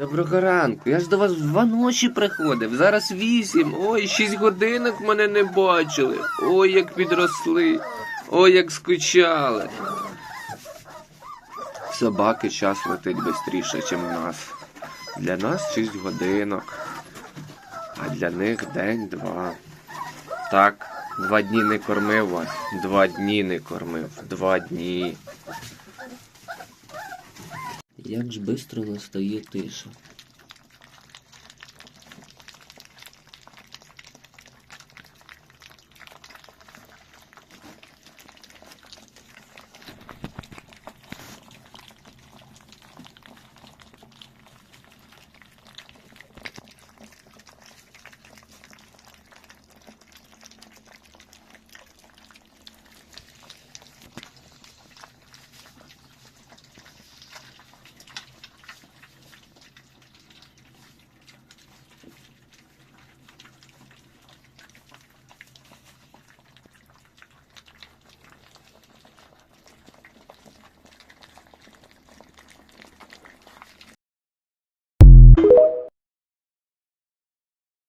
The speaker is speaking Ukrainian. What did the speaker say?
Доброго ранку. Я ж до вас два ночі приходив. Зараз вісім. Ой, шість годинок мене не бачили. Ой, як підросли. Ой, як скучали. Собаки час летить швидше, ніж у нас. Для нас шість годинок, а для них день-два. Так, два дні не кормив вас, два дні не кормив, два дні. Як ж швидко настає тиша.